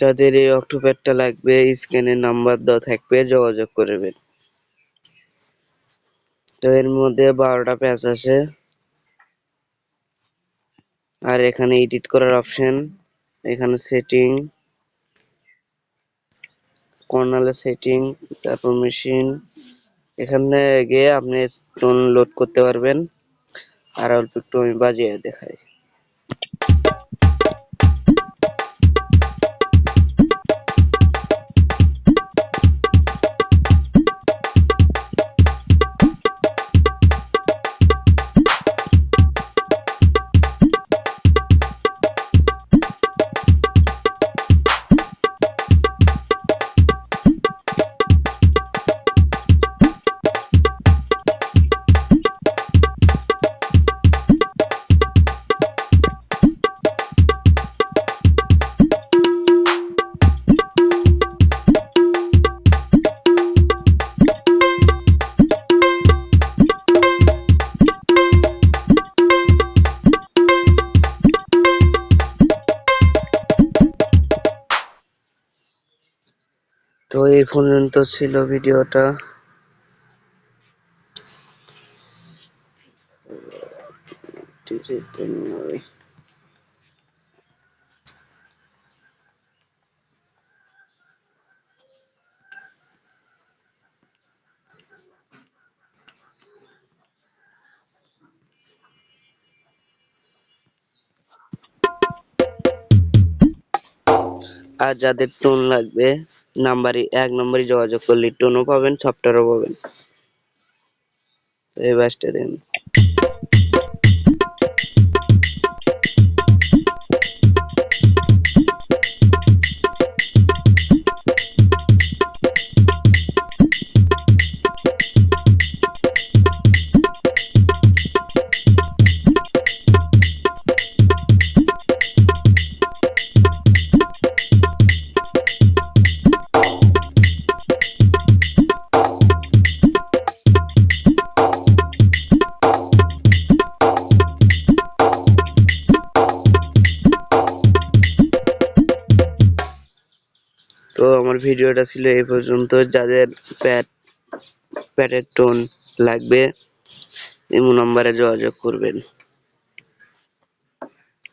যাদের এই অক্টোপ্যাডটা লাগবে স্ক্যানের নাম্বার দেওয়া থাকবে, যোগাযোগ করবেন তো এর মধ্যে বারোটা প্যাচ আছে। আর এখানে এডিট করার অপশন, এখানে সেটিং, কর্নালে সেটিং, তারপর মেশিন। এখানে গিয়ে আপনি টোন লোড করতে পারবেন। আর অল্প একটু আমি বাজিয়ে দেখাই। তো এই পর্যন্ত ছিল ভিডিওটা। আর যাদের টোন লাগবে নাম্বারে এক নম্বরে যোগাযোগ করলে টোনও পাবেন সফটওয়্যারও পাবেন। এই বাসটা দেন। তো আমার ভিডিওটা ছিল এই পর্যন্ত। যাদের প্যাট, প্যাটের টোন লাগবে ইমো নাম্বারে যোগাযোগ করবেন।